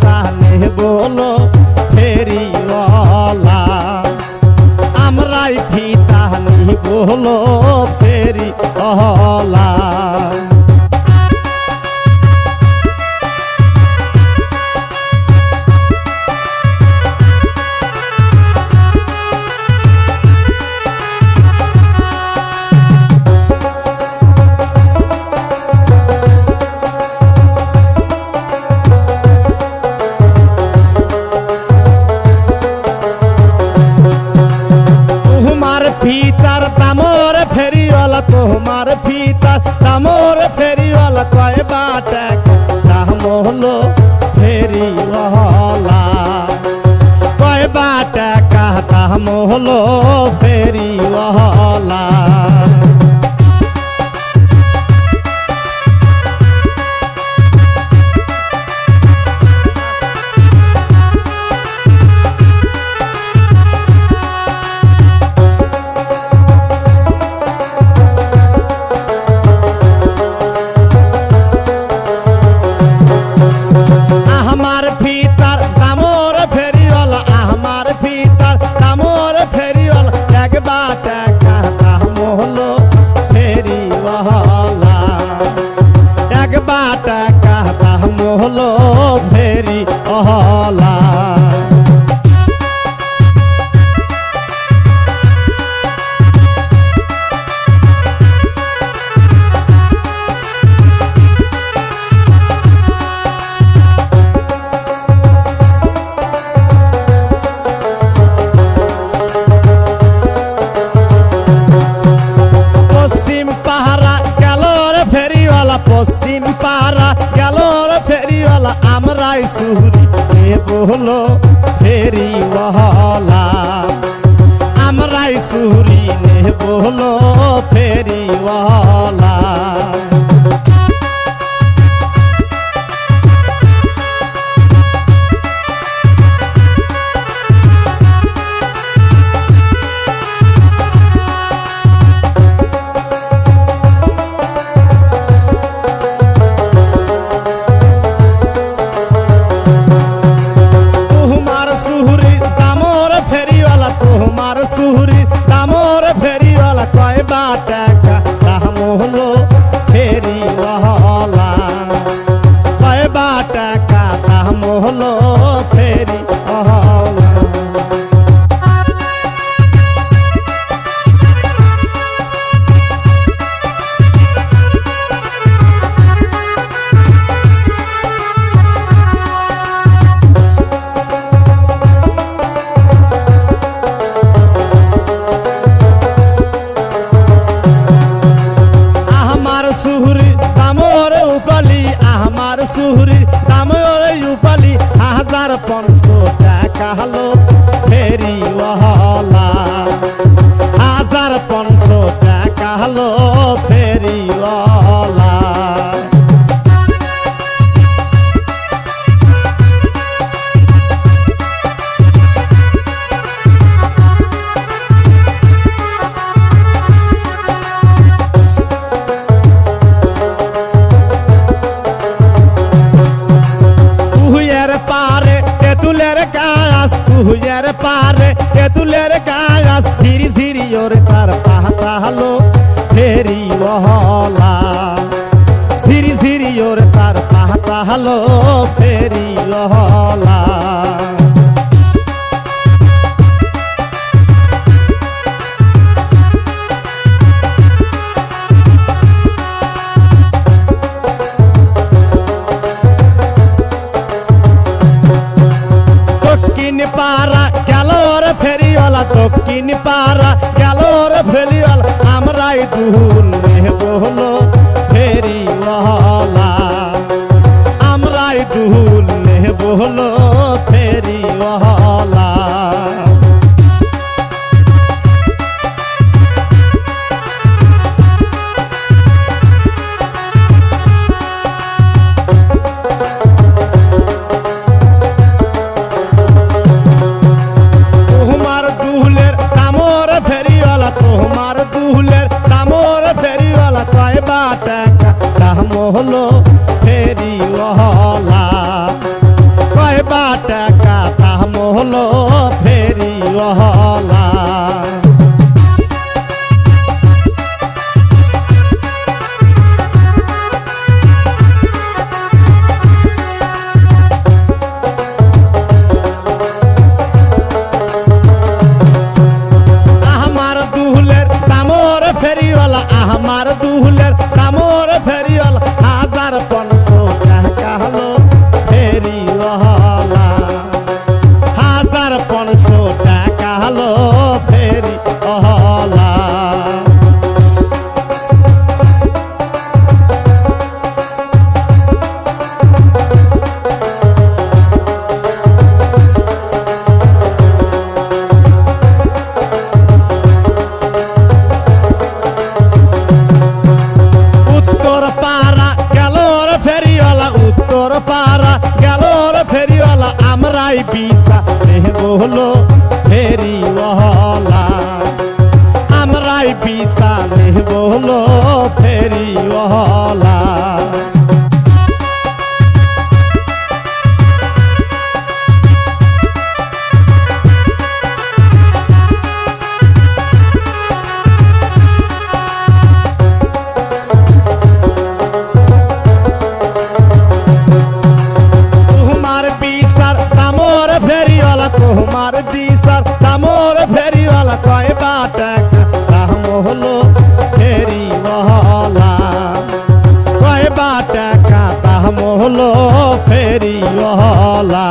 tá হলো ফেরিওয়ালা কয় বাটা কাহতা হলো ফেরিওয়ালা পশ্চিম পাড়া গেল ফেরিওয়ালা আমরাই সুহরি কে বহলো ফেরিওয়ালা। আমরাই সুহরি নে বহলো ফেরিওয়ালা। হলো রহলা ঝিরি ঝিরি ওর তার তাহা হালো ফেরি রহলা নাম হলো ফেরিওয়ালা। নাই পিসা দেহ বলো ফেরিওয়ালা আমরাই পিসা দেহ বলো ফেরিওয়ালা নাটক আহম হলো ফেরিওয়ালা কয় বাটা কাতাহম হলো ফেরিওয়ালা